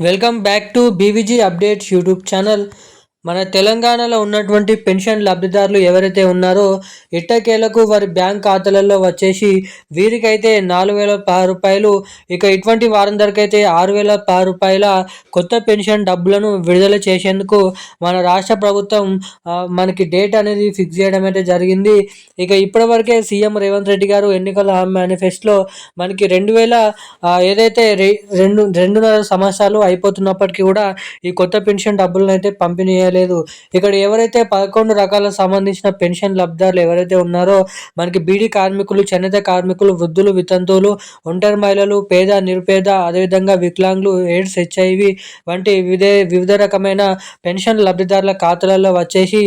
Welcome back to BVG Update YouTube channel. మన తెలంగాణలో ఉన్నటువంటి పెన్షన్ లబ్ధిదారులు ఎవరైతే ఉన్నారో ఇట్టకేలకు వారి బ్యాంక్ ఖాతాలలో వచ్చేసి వీరికైతే నాలుగు వేల పది రూపాయలు ఇక ఇటువంటి వారందరికైతే ఆరు వేల పది రూపాయల కొత్త పెన్షన్ డబ్బులను విడుదల చేసేందుకు మన రాష్ట్ర ప్రభుత్వం మనకి డేట్ అనేది ఫిక్స్ చేయడం అయితే జరిగింది. ఇక ఇప్పటివరకే సీఎం రేవంత్ రెడ్డి గారు ఎన్నికల మేనిఫెస్టోలో మనకి రెండు వేల ఏదైతే రెండు రెండున్నర సంవత్సరాలు అయిపోతున్నప్పటికీ కూడా ఈ కొత్త పెన్షన్ డబ్బులను అయితే పంపిణీ చేయలేదు. ఇక్కడ ఎవరైతే పదకొండు రకాల సంబంధించిన పెన్షన్ లబ్ధారులు ఎవరైతే ఉన్నారో మనకి బీడీ కార్మికులు చేనేత కార్మికులు వృద్ధులు వితంతువులు ఒంటరి మహిళలు పేద నిరుపేద అదేవిధంగా వికలాంగులు ఎయిడ్స్ హెచ్ఐవి వంటి వివిధ వివిధ రకమైన పెన్షన్ లబ్ధిదారుల ఖాతాలలో వచ్చేసి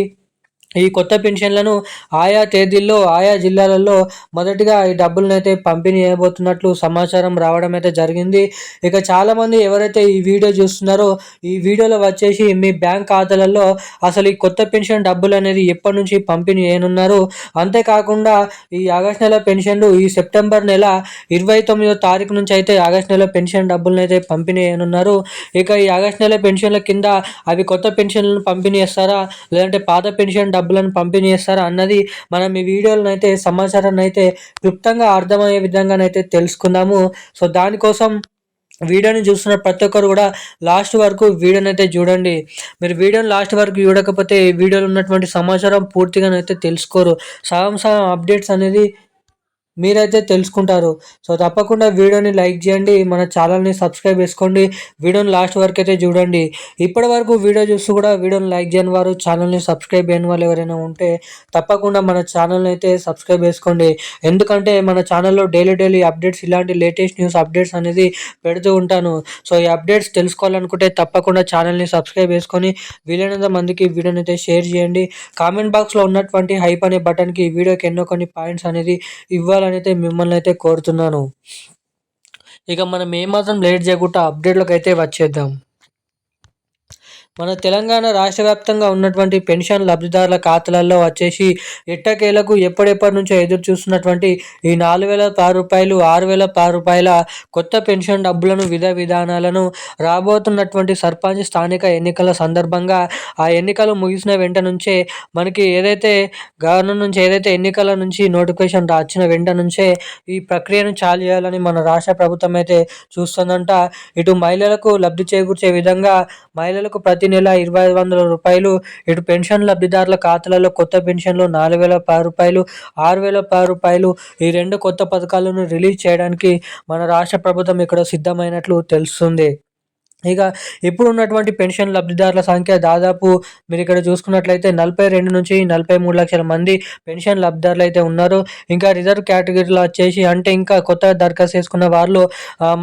ఈ కొత్త పెన్షన్లను ఆయా తేదీల్లో ఆయా జిల్లాలలో మొదటిగా ఈ డబ్బులను అయితే పంపిణీ చేయబోతున్నట్లు సమాచారం రావడం అయితే జరిగింది. ఇక చాలామంది ఎవరైతే ఈ వీడియో చూస్తున్నారో ఈ వీడియోలో వచ్చేసి మీ బ్యాంక్ ఖాతాలలో అసలు ఈ కొత్త పెన్షన్ డబ్బులు అనేది ఎప్పటి నుంచి పంపిణీ చేయనున్నారు. అంతేకాకుండా ఈ ఆగస్ట్ నెల పెన్షన్లు ఈ సెప్టెంబర్ నెల ఇరవై తొమ్మిదో తారీఖు నుంచి అయితే ఆగస్ట్ నెల పెన్షన్ డబ్బులను అయితే పంపిణీ చేయనున్నారు. ఇక ఈ ఆగస్ట్ నెల పెన్షన్ల కింద అవి కొత్త పెన్షన్లను పంపిణీ చేస్తారా? లేదంటే పాత పెన్షన్ డబ్బులను పంపిణీ చేస్తారా అన్నది మనం ఈ వీడియోలను అయితే సమాచారాన్ని అయితే క్లుప్తంగా అర్థమయ్యే విధంగానైతే తెలుసుకుందాము. సో దానికోసం వీడియోని చూస్తున్న ప్రతి ఒక్కరు కూడా లాస్ట్ వరకు వీడియోని అయితే చూడండి. మీరు వీడియోని లాస్ట్ వరకు చూడకపోతే వీడియోలో ఉన్నటువంటి సమాచారం పూర్తిగానైతే తెలుసుకోరు. సగం సగం అప్డేట్స్ అనేది మీరైతే తెలుసుకుంటారు. సో తప్పకుండా వీడియోని లైక్ చేయండి. మన ఛానల్ని సబ్స్క్రైబ్ చేసుకోండి. వీడియోని లాస్ట్ వరకు అయితే చూడండి. ఇప్పటి వరకు వీడియో చూస్తూ కూడా వీడియోని లైక్ చేయని వారు ఛానల్ని సబ్స్క్రైబ్ చేయని వాళ్ళు ఎవరైనా ఉంటే తప్పకుండా మన ఛానల్ని అయితే సబ్స్క్రైబ్ చేసుకోండి. ఎందుకంటే మన ఛానల్లో డైలీ డైలీ అప్డేట్స్ ఇలాంటి లేటెస్ట్ న్యూస్ అప్డేట్స్ అనేది పెడుతూ ఉంటాను. సో ఈ అప్డేట్స్ తెలుసుకోవాలనుకుంటే తప్పకుండా ఛానల్ని సబ్స్క్రైబ్ చేసుకొని వీలైనంత మందికి వీడియోని అయితే షేర్ చేయండి. కామెంట్ బాక్స్లో ఉన్నటువంటి హైప్ అనే బటన్కి ఈ వీడియోకి ఎన్నో కొన్ని పాయింట్స్ అనేది ఇవ్వాలి. చేయాలని అయితే మిమ్మల్ని అయితే కోరుతున్నాను. ఇక మనం ఏమాత్రం లేట్ చేయకుండా అప్డేట్లోకి అయితే వచ్చేద్దాం. మన తెలంగాణ రాష్ట్ర వ్యాప్తంగా ఉన్నటువంటి పెన్షన్ లబ్ధిదారుల ఖాతాలలో వచ్చేసి ఎట్టకేలకు ఎప్పటిప్పటి నుంచో ఎదురు చూస్తున్నటువంటి ఈ నాలుగు వేల పది రూపాయలు ఆరు వేల పది రూపాయల కొత్త పెన్షన్ డబ్బులను విధ విధానాలను రాబోతున్నటువంటి సర్పంచ్ స్థానిక ఎన్నికల సందర్భంగా ఆ ఎన్నికలు ముగిసిన వెంట నుంచే మనకి ఏదైతే గవర్నర్ నుంచి ఏదైతే ఎన్నికల నుంచి నోటిఫికేషన్ వచ్చిన వెంట నుంచే ఈ ప్రక్రియను చాలు చేయాలని మన రాష్ట్ర ప్రభుత్వం అయితే చూస్తుందంట. ఇటు మహిళలకు లబ్ధి చేకూర్చే విధంగా మహిళలకు ప్రతి ప్రతి నెల ఇరవై ఐదు వందల రూపాయలు. ఇటు పెన్షన్ లబ్ధిదారుల ఖాతాలలో కొత్త పెన్షన్లు నాలుగు వేల పది రూపాయలు ఆరు వేల పది రూపాయలు. ఈ రెండు కొత్త పథకాలను రిలీజ్ చేయడానికి మన రాష్ట్ర ప్రభుత్వం ఇక్కడ సిద్ధమైనట్లు తెలుస్తుంది. ఇక ఇప్పుడు ఉన్నటువంటి పెన్షన్ లబ్ధిదారుల సంఖ్య దాదాపు మీరు ఇక్కడ చూసుకున్నట్లయితే నలభై రెండు నుంచి నలభై మూడు లక్షల మంది పెన్షన్ లబ్ధిదారులు అయితే ఉన్నారు. ఇంకా రిజర్వ్ కేటగిరీలో వచ్చేసి అంటే ఇంకా కొత్తగా దరఖాస్తు చేసుకున్న వాళ్ళు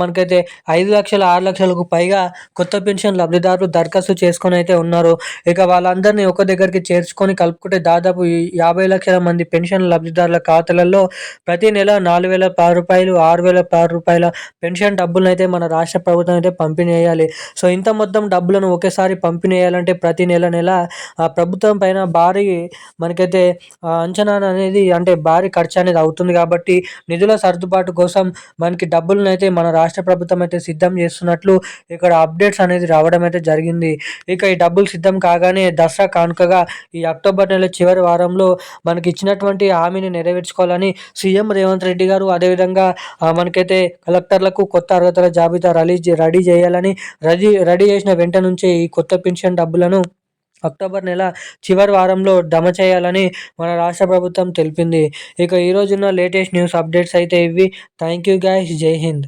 మనకైతే ఐదు లక్షల ఆరు లక్షలకు పైగా కొత్త పెన్షన్ లబ్ధిదారులు దరఖాస్తు చేసుకొని అయితే ఉన్నారు. ఇక వాళ్ళందరినీ ఒక దగ్గరికి చేర్చుకొని కలుపుకుంటే దాదాపు యాభై లక్షల మంది పెన్షన్ లబ్ధిదారుల ఖాతాలలో ప్రతి నెల నాలుగు వేల పది రూపాయలు ఆరు వేల పది రూపాయల పెన్షన్ డబ్బులను అయితే మన రాష్ట్ర ప్రభుత్వం అయితే పంపిణీ చేయాలి. సో ఇంత మొత్తం డబ్బులను ఒకేసారి పంపిణీ చేయాలంటే ప్రతి నెల నెల ఆ ప్రభుత్వం పైన భారీ మనకైతే అంచనా అనేది అంటే భారీ ఖర్చు అనేది అవుతుంది కాబట్టి నిధుల సర్దుబాటు కోసం మనకి డబ్బులను అయితే మన రాష్ట్ర ప్రభుత్వం అయితే సిద్ధం చేస్తున్నట్లు ఇక్కడ అప్డేట్స్ అనేది రావడం అయితే జరిగింది. ఇక ఈ డబ్బులు సిద్ధం కాగానే దసరా కానుకగా ఈ అక్టోబర్ నెల చివరి వారంలో మనకి ఇచ్చినటువంటి హామీని నెరవేర్చుకోవాలని సీఎం రేవంత్ రెడ్డి గారు అదేవిధంగా మనకైతే కలెక్టర్లకు కొత్త అర్హతల జాబితా రిలీజ్ రెడీ చేయాలని రెడీ రెడీ చేసిన వెంట నుంచే ఈ కొత్త పెన్షన్ డబ్బులను అక్టోబర్ నెల చివరి వారంలో జమ చేయాలని మన రాష్ట్ర ప్రభుత్వం తెలిపింది. ఇక ఈరోజున్న లేటెస్ట్ న్యూస్ అప్డేట్స్ అయితే ఇవి. Thank you guys. Jai Hind.